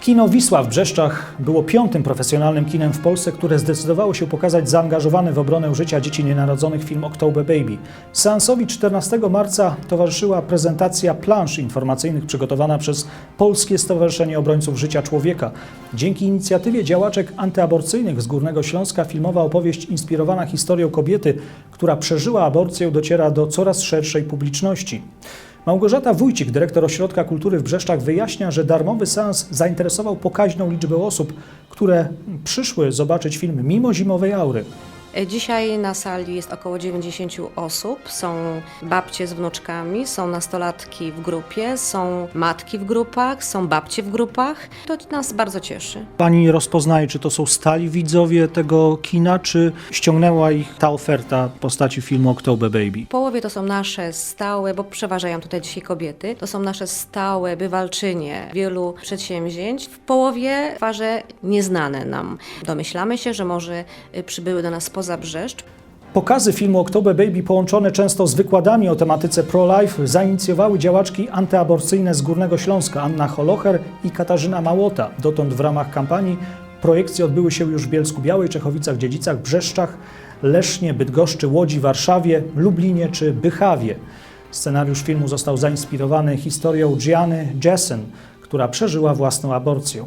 Kino Wisła w Brzeszczach było piątym profesjonalnym kinem w Polsce, które zdecydowało się pokazać zaangażowany w obronę życia dzieci nienarodzonych film October Baby. Seansowi 14 marca towarzyszyła prezentacja plansz informacyjnych przygotowana przez Polskie Stowarzyszenie Obrońców Życia Człowieka. Dzięki inicjatywie działaczek antyaborcyjnych z Górnego Śląska filmowa opowieść inspirowana historią kobiety, która przeżyła aborcję, dociera do coraz szerszej publiczności. Małgorzata Wójcik, dyrektor Ośrodka Kultury w Brzeszczach, wyjaśnia, że darmowy seans zainteresował pokaźną liczbę osób, które przyszły zobaczyć film mimo zimowej aury. Dzisiaj na sali jest około 90 osób. Są babcie z wnuczkami, są nastolatki w grupie, są matki w grupach, są babcie w grupach. To nas bardzo cieszy. Pani rozpoznaje, czy to są stali widzowie tego kina, czy ściągnęła ich ta oferta w postaci filmu October Baby? W połowie to są nasze stałe, bo przeważają tutaj dzisiaj kobiety, to są nasze stałe bywalczynie wielu przedsięwzięć. W połowie twarze nieznane nam. Domyślamy się, że może y, przybyły do nas spoza Brzeszcz. Pokazy filmu October Baby połączone często z wykładami o tematyce pro-life zainicjowały działaczki antyaborcyjne z Górnego Śląska Anna Holocher i Katarzyna Małota. Dotąd w ramach kampanii projekcje odbyły się już w Bielsku Białej, Czechowicach, Dziedzicach, Brzeszczach, Lesznie, Bydgoszczy, Łodzi, Warszawie, Lublinie czy Bychawie. Scenariusz filmu został zainspirowany historią Gianny Jessen, która przeżyła własną aborcję.